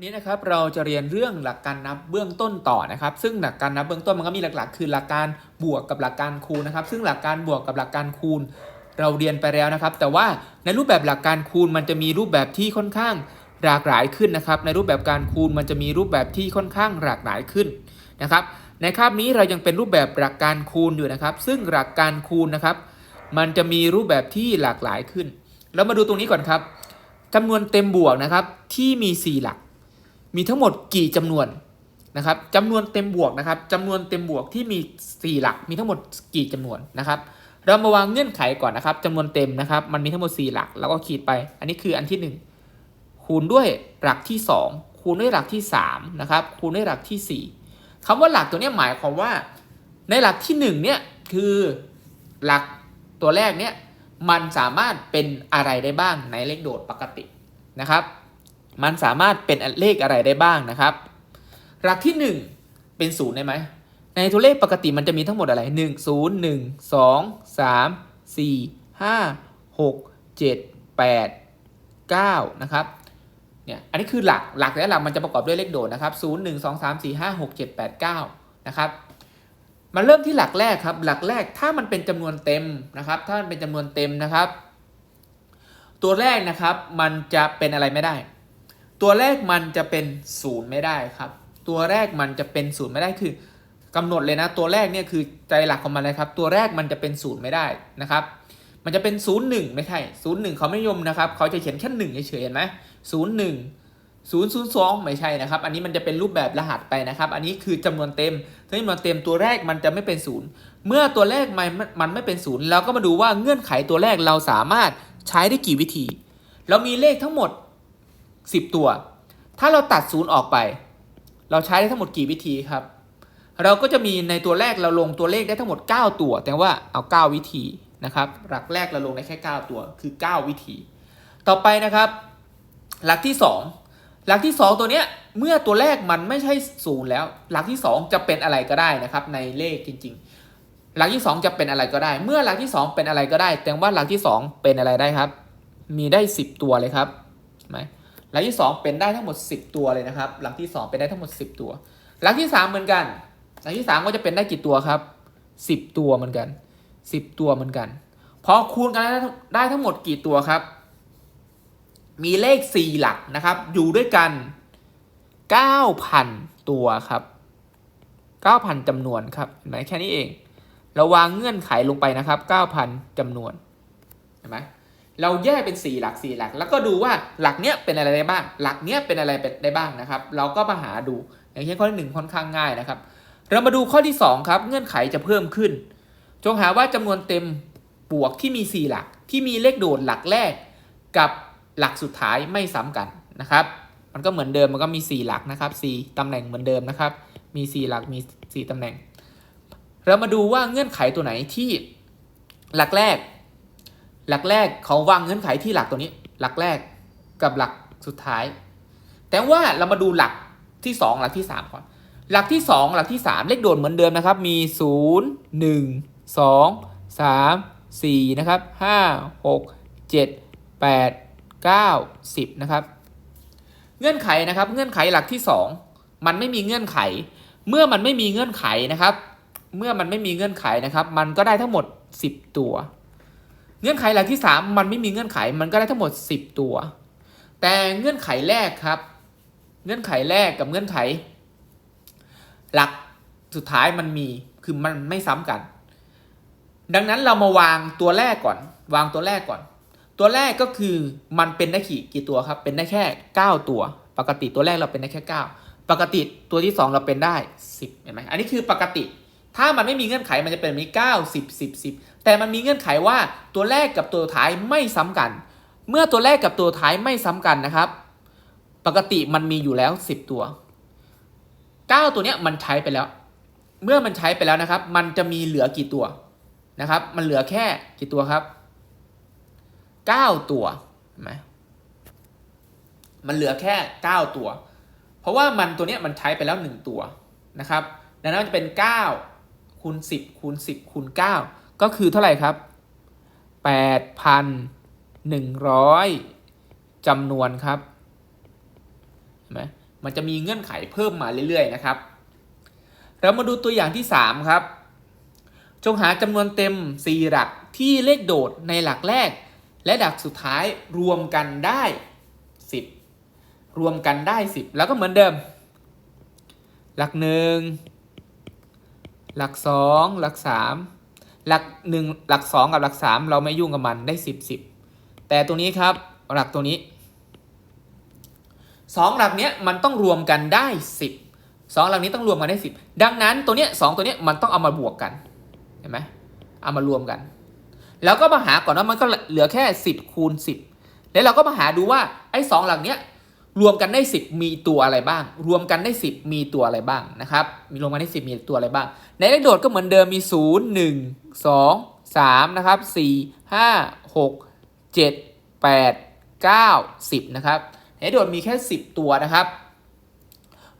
นนี้นะครับเราจะเรียนเรื่องหลักการนับเบื้องต้นต่อนะครับ ซึ่งหลักการนับเบื้องต้นมันก็มีหลักๆ คือหลักการบวกกับหลักการคูณนะครับ ซึ่งหลักการบวกกับหลักการคูณ เราเรียนไปแล้วนะครับ แต่ว่าในรูปแบบหลักการคูณมันจะมีรูปแบบที่ค่อนข้างหลากหลายขึ้นนะครับ ในรูปแบบการคูณมันจะมีรูปแบบที่ค่อนข้างหลากหลายขึ้นนะครับ ในคาบนี้เรายังเป็นรูปแบบหลักการคูณอยู่นะครับ ซึ่งหลักการคูณนะครับ มันจะมีรูปแบบที่หลากหลายขึ้น เรามาดูตรงนี้ก่อนครับจำนวนเต็มบวกนะครับที่มี 4 หลัก มีทั้งหมดกี่จำนวนนะครับจำนวนเต็มบวกนะครับจำนวนเต็มบวกที่มี 4 หลักมีทั้งหมดกี่จำนวนนะครับ เรามาวางเงื่อนไขก่อนนะครับจำนวนเต็มนะครับมันมีทั้งหมด 4 หลัก แล้วก็ขีดไป อันนี้คืออันที่ 1 คูณด้วยหลักที่ 2 คูณด้วยหลักที่3นะครับคูณด้วยหลักที่ 4คำว่าหลักตัวนี้หมายความว่า ในหลักที่1เนี่ยคือหลักตัวแรกเนี่ยมันสามารถเป็นอะไรได้บ้างในเลขโดดปกตินะครับ มันสามารถเป็นเลขอะไรได้บ้างนะครับ หลักที่ 1 เป็นศูนย์ได้ไหม ในตัวเลขปกติมันจะมีทั้งหมดอะไร 1 0 1 2 3 4 5 6 7 8 9 นะครับ เนี่ย อันนี้คือหลัก หลักและหลักมันจะประกอบด้วยเลขโดดนะครับ 0 1 2 3 4 5 6 7 8 9 นะครับมาเริ่มที่หลักแรกครับ หลักแรกถ้ามันเป็นจำนวนเต็มนะครับ ถ้ามันเป็นจำนวนเต็มนะครับ ตัวแรกนะครับ มันจะเป็นอะไรไม่ได้ ตัวแรกมันจะเป็นศูนย์ไม่ได้ครับ ตัวแรกมันจะเป็นศูนย์ไม่ได้คือกำหนดเลยนะ ตัวแรกเนี่ยคือใจหลักของมันเลยครับ ตัวแรกมันจะเป็นศูนย์ไม่ได้นะครับ มันจะเป็นศูนย์หนึ่งไม่ใช่ศูนย์หนึ่งเขาไม่นิยมนะครับ เขาจะเขียนแค่หนึ่งเฉยๆเห็นไหมศูนย์หนึ่งศูนย์ศูนย์สองไม่ใช่นะครับ อันนี้มันจะเป็นรูปแบบรหัสไปนะครับ อันนี้คือจำนวนเต็มถ้าจำนวนเต็มตัวแรกมันจะไม่เป็นศูนย์เมื่อตัวแรกมันมันไม่เป็นศูนย์เราก็มาดูว่าเงื่อนไขตัวแรกเราสามารถใช้ได้กี่วิธี เรามีเลขทั้งหมด 10 ตัว ถ้าเราตัดศูนย์ออกไป เราใช้ได้ทั้งหมดกี่วิธีครับ เราก็จะมีในตัวแรกเราลงตัวเลขได้ทั้งหมด 9 ตัว แต่ว่าเอา 9 วิธีนะครับ หลักแรกเราลงได้แค่ 9 ตัวคือ 9 วิธี ต่อไปนะครับ หลักที่ 2 หลักที่ 2 ตัวเนี้ยเมื่อตัวแรกมันไม่ใช่ศูนย์แล้ว หลักที่ 2 จะเป็นอะไรก็ได้นะครับ ในเลขจริง ๆ หลักที่ 2 จะเป็นอะไรก็ได้ เมื่อหลักที่ 2 เป็นอะไรก็ได้ แต่ว่าหลักที่ 2 เป็นอะไรได้ครับ มีได้ 10 ตัวเลยครับไหม หลักที่ 2 เป็นได้ทั้งหมด 10 ตัวเลยนะครับ หลักที่ 2 เป็นได้ทั้งหมด 10 ตัว หลักที่ 3 เหมือนกัน หลักที่ 3 ก็จะเป็นได้กี่ตัวครับ 10 ตัวเหมือนกัน 10 ตัวเหมือนกันพอคูณกันได้ได้ทั้งหมดกี่ตัวครับ มีเลข 4 หลักนะครับ อยู่ด้วยกัน 9,000 ตัวครับ 9,000จำนวนครับเห็นไหมแค่นี้เอง เราวางเงื่อนไขลงไปนะครับ 9,000จำนวนเห็นไหม เราแยกเป็น 4 หลัก 4 หลัก แล้วก็ดูว่าหลักเนี้ยเป็นอะไรได้บ้าง หลักเนี้ยเป็นอะไรได้บ้างนะครับ เราก็มาหาดู อย่างเช่นข้อที่หนึ่งค่อนข้างง่ายนะครับ เรามาดูข้อที่ 2 ครับ เงื่อนไขจะเพิ่มขึ้น จงหาว่าจำนวนเต็มบวกที่มี 4 หลัก ที่มีเลขโดดหลักแรก กับหลักสุดท้ายไม่ซ้ำกันนะครับ มันก็เหมือนเดิมมันก็มี 4 หลักนะครับ4ตำแหน่งเหมือนเดิมนะครับ มี 4 หลักมี 4ตำแหน่ง เรามาดูว่าเงื่อนไขตัวไหนที่หลักแรก หลักแรกเขาวางเงื่อนไขที่หลักตัวนี้ หลักแรกกับหลักสุดท้าย แต่ว่าเรามาดูหลักที่ 2 หลักที่ 3 ก่อน หลักที่ 2 หลักที่ 3 เลขโดดเหมือนเดิมนะครับ มี 0 1 2 3 4 นะครับ 5 6 7 8 9 10 นะครับ เงื่อนไขนะครับ เงื่อนไขหลักที่ 2 มันไม่มีเงื่อนไข เมื่อมันไม่มีเงื่อนไขนะครับ เมื่อมันไม่มีเงื่อนไขนะครับ มันก็ได้ทั้งหมด 10 ตัว เงื่อนไขหลักที่ 3 มันไม่มีเงื่อนไขมันก็ได้ทั้งหมด 10 ตัว แต่เงื่อนไขแรกครับ เงื่อนไขแรกกับเงื่อนไข หลักสุดท้ายมันมีคือมันไม่ซ้ำกัน ดังนั้นเรามาวางตัวแรกก่อน วางตัวแรกก่อน ตัวแรกก็คือมันเป็นได้กี่กี่ตัวครับ เป็นได้แค่ 9 ตัว ปกติตัวแรกเราเป็นได้แค่ 9 ปกติตัวที่ 2 เราเป็นได้ 10เห็นไหมอันนี้คือปกติ ถ้ามันไม่มีเงื่อนไขมันจะเป็นแบบนี้9 10 10 10แต่มันมีเงื่อนไขว่าตัวแรกกับตัวท้ายไม่ซ้ำกัน เมื่อตัวแรกกับตัวท้ายไม่ซ้ำกันนะครับ ปกติมันมีอยู่แล้ว 10 ตัว 9 ตัวเนี้ยมันใช้ไปแล้ว เมื่อมันใช้ไปแล้วนะครับ มันจะมีเหลือกี่ตัวนะครับ มันเหลือแค่กี่ตัวครับ 9 ตัวเห็นไหมมันเหลือแค่ 9 ตัว เพราะว่ามันตัวเนี้ยมันใช้ไปแล้ว 1 ตัวนะครับ ดังนั้นมันจะเป็น 9 คูณ10คูณ10คูณ9ก็คือเท่าไหร่ครับ 8,100จำนวนครับเห็นไหมมันจะมีเงื่อนไขเพิ่มมาเรื่อย ๆ นะครับ เรามาดูตัวอย่างที่ 3 ครับ จงหาจำนวนเต็ม 4 หลักที่เลขโดดในหลักแรก และหลักสุดท้ายรวมกันได้ 10 รวมกันได้ 10 แล้วก็เหมือนเดิม หลักหนึ่ง หลักสองหลักสามหลักหนึ่งหลักสองกับหลักสามเราไม่ยุ่งกับมันได้สิบสิบแต่ตัวนี้ครับหลักตัวนี้สองหลักเนี้ยมันต้องรวมกันได้สิบสองหลักนี้ต้องรวมกันได้สิบดังนั้นตัวเนี้ยสองตัวเนี้ยมันต้องเอามาบวกกันเห็นไหมเอามารวมกัน แล้วก็มาหาก่อนว่ามันก็เหลือแค่สิบคูณสิบแล้วเราก็มาหาดูว่าไอ้สองหลักเนี้ย รวมกันได้ 10 มีตัวอะไรบ้าง รวมกันได้ 10 มีตัวอะไรบ้างนะครับ มีรวมกันได้ 10 มีตัวอะไรบ้าง ในเลขโดดก็เหมือนเดิมมี 0 1 2 3นะครับ4 5 6 7 8 9 10นะครับในเลขโดดมีแค่ 10 ตัวนะครับ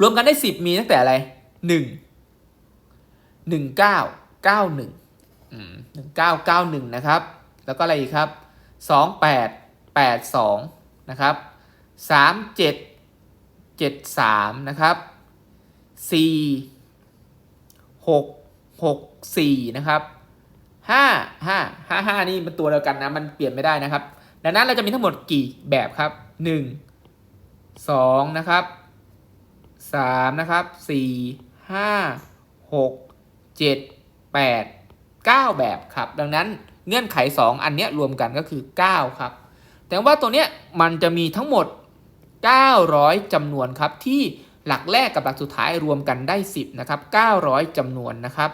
รวมกันได้ 10 มีตั้งแต่อะไร 1 1 9 9 1อืม1991 นะครับ แล้วก็อะไรอีกครับ 28 82 นะครับ สามเจ็ดเจ็ดสามนะครับสี่หกหกสี่นะครับห้าห้าห้าห้านี่มันตัวเดียวกันนะ มันเปลี่ยนไม่ได้นะครับ ดังนั้นเราจะมีทั้งหมดกี่แบบครับหนึ่งสองนะครับสามนะครับสี่ห้าหกเจ็ดแปดเก้าแบบครับ ดังนั้นเงื่อนไขสองอันนี้รวมกันก็คือเก้าครับ แต่ว่าตัวเนี้ยมันจะมีทั้งหมด 900จำนวนครับที่หลักแรกกับหลักสุดท้ายรวมกันได้ 10นะครับ900จำนวนนะครับ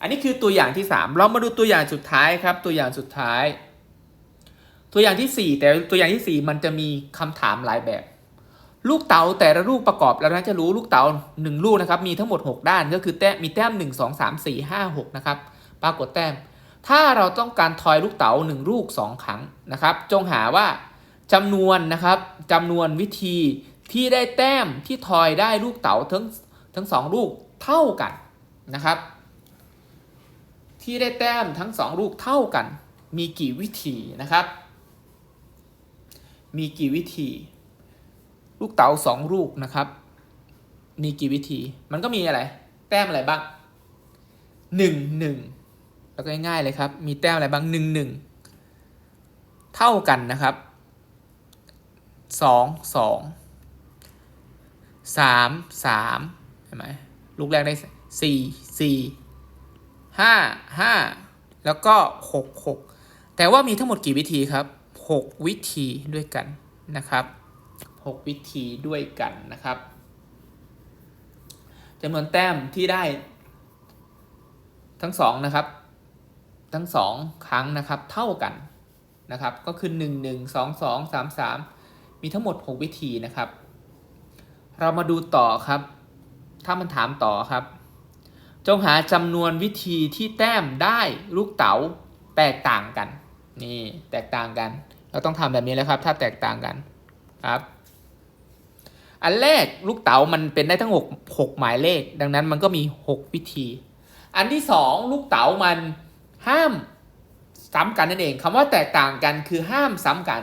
อันนี้คือตัวอย่างที่ 3 เรามาดูตัวอย่างสุดท้ายครับ ตัวอย่างสุดท้าย ตัวอย่างที่ 4 แต่ตัวอย่างที่ 4 มันจะมีคำถามหลายแบบ ลูกเต๋าแต่ละลูกประกอบแล้วนะจะรู้ลูกเต๋า1 ลูกนะครับมีทั้งหมด 6 ด้านก็คือแต้มมีแต้ม 1 2 3 4 5 6นะครับปรากฏแต้ม ถ้าเราต้องการทอยลูกเต๋า1ลูก 2 ครั้งนะครับ จงหาว่า จำนวนนะครับจำนวนวิธีที่ได้แต้มที่ทอยได้ลูกเต๋าทั้งทั้งสองลูกเท่ากันนะครับ ที่ได้แต้มทั้งสองลูกเท่ากัน มีกี่วิธีนะครับ มีกี่วิธี ลูกเต๋าสองลูกนะครับ มีกี่วิธี มันก็มีอะไร แต้มอะไรบ้างหนึ่งหนึ่งแล้วก็ง่ายๆเลยครับ มีแต้มอะไรบ้างหนึ่งหนึ่งเท่ากันนะครับ สองสองสามสามเห็นไหมลูกแรกได้สี่สี่ห้าห้าแล้วก็หกหกแต่ว่ามีทั้งหมดกี่วิธีครับหกวิธีด้วยกันนะครับหกวิธีด้วยกันนะครับจำนวนแต้มที่ได้ ทั้งสองนะครับ ทั้งสองครั้งนะครับ เท่ากันนะครับ ก็คือหนึ่งหนึ่งสองสองสามสาม มีทั้งหมด 6 วิธีนะครับ เรามาดูต่อครับ ถ้ามันถามต่อครับ จงหาจำนวนวิธีที่แต้มได้ลูกเต๋าแตกต่างกัน นี่แตกต่างกัน เราต้องทำแบบนี้แล้วครับ ถ้าแตกต่างกันครับ อันแรกลูกเต๋ามันเป็นได้ทั้ง6 6หมายเลข ดังนั้นมันก็มี 6 วิธี อันที่ 2 ลูกเต๋ามันห้ามซ้ำกันนั่นเองคำว่าแตกต่างกันคือห้ามซ้ำกัน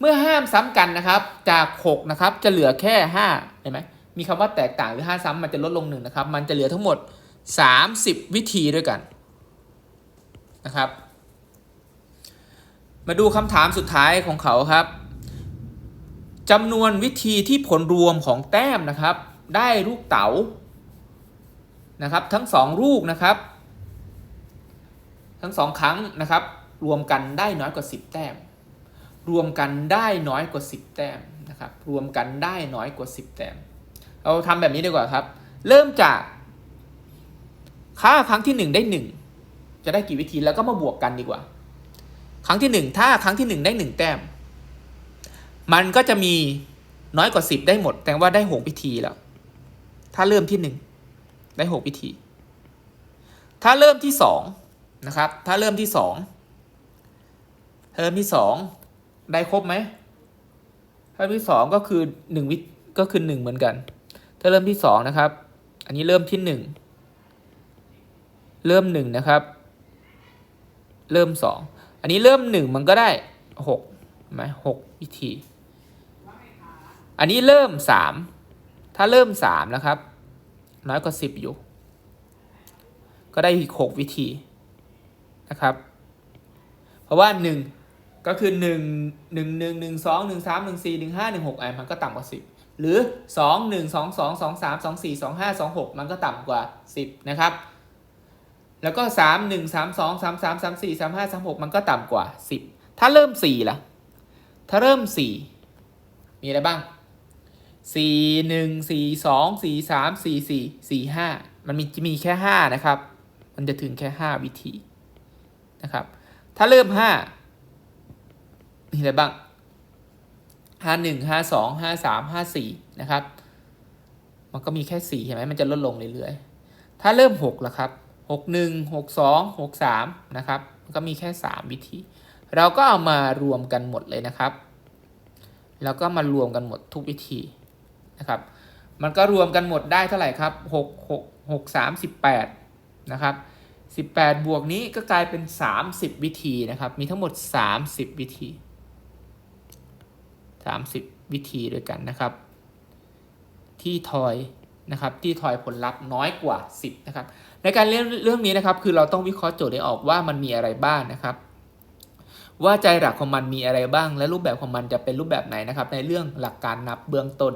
เมื่อห้ามซ้ำกันนะครับ จาก 6 นะครับ จะเหลือแค่ 5 เห็นไหมมีคำว่าแตกต่างหรือ 5 ซ้ำมันจะลดลงหนึ่งนะครับ มันจะเหลือทั้งหมด 30 วิธีด้วยกันนะครับ มาดูคำถามสุดท้ายของเขาครับจำนวนวิธีที่ผลรวมของแต้มนะครับ ได้ลูกเต๋านะครับ ทั้งสองลูกนะครับ ทั้งสองครั้งนะครับ รวมกันได้น้อยกว่า 10 แต้ม รวมกันได้น้อยกว่า 10 แต้มนะครับรวมกันได้น้อยกว่า 10 แต้ม เราทำแบบนี้ดีกว่าครับ เริ่มจาก ค่าครั้งที่ 1 ได้ 1 จะได้กี่วิธีแล้วก็มาบวกกันดีกว่า ครั้งที่ 1 ถ้าครั้งที่ 1 ได้ 1 แต้ม มันก็จะมีน้อยกว่า 10 ได้หมด แต่ว่าได้ 6 วิธีแล้ว ถ้าเริ่มที่ 1 ได้ 6 วิธี ถ้าเริ่มที่2นะครับ ถ้าเริ่มที่ 2 เทอมที่ 2 ได้ครบไหมเทอมที่2ก็คือ1วิก็คือ1เหมือนกัน ถ้าเริ่มที่2นะครับ อันนี้เริ่มที่1เริ่ม1นะครับ เริ่ม2อันนี้เริ่ม1มันก็ได้6ไหมหกวิธี อันนี้เริ่มสามถ้าเริ่มสามนะครับ น้อยกว่าสิบอยู่ ก็ได้อีกหกวิธีนะครับ เพราะว่าหนึ่ง ก็คือหนึ่งหนึ่งหนึ่งหนึ่งสองหนึ่งสามหนึ่งสี่หนึ่งห้าหนึ่งหกไอ้มันก็ต่ำกว่าสิบหรือสองหนึ่งสองสองสองสามสองสี่สองห้าสองหกมันก็ต่ำกว่าสิบนะครับ แล้วก็สามหนึ่งสามสองสามสามสามสี่สามห้าสามหกมันก็ต่ำกว่าสิบถ้าเริ่มสี่ล่ะ ถ้าเริ่มสี่มีอะไรบ้างสี่หนึ่งสี่สองสี่สามสี่สี่สี่ห้ามันมีจะมีแค่ห้านะครับ มันจะถึงแค่ห้าวิธีนะครับ ถ้าเริ่มห้า มีอะไรบ้างห้าหนึ่งห้าสองห้าสามห้าสี่นะครับ มันก็มีแค่สี่เห็นไหมมันจะลดลงเรื่อยๆ ถ้าเริ่มหกล่ะครับหกหนึ่งหกสองหกสามนะครับ มันก็มีแค่สามวิธี เราก็เอามารวมกันหมดเลยนะครับ แล้วก็มารวมกันหมดทุกวิธีนะครับ มันก็รวมกันหมดได้เท่าไหร่ครับหกหกหกสามสิบแปดนะครับสิบแปดบวกนี้ก็กลายเป็นสามสิบวิธีนะครับ มีทั้งหมดสามสิบวิธี สามสิบวิธีด้วยกันนะครับ ที่ทอยนะครับที่ทอยผลลัพธ์น้อยกว่า 10นะครับในการเรื่องเรื่องนี้นะครับ คือเราต้องวิเคราะห์โจทย์ได้ออกว่ามันมีอะไรบ้างนะครับ ว่าใจหลักของมันมีอะไรบ้าง และรูปแบบของมันจะเป็นรูปแบบไหนนะครับ ในเรื่องหลักการนับเบื้องต้น